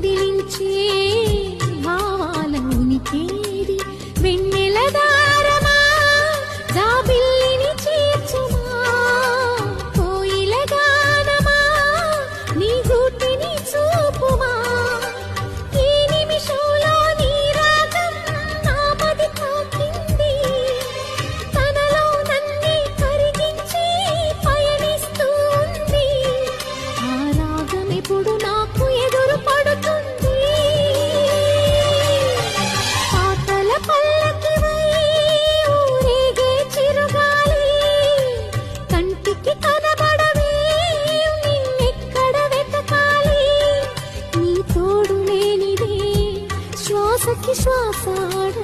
కదిలించే सखि श्वासाड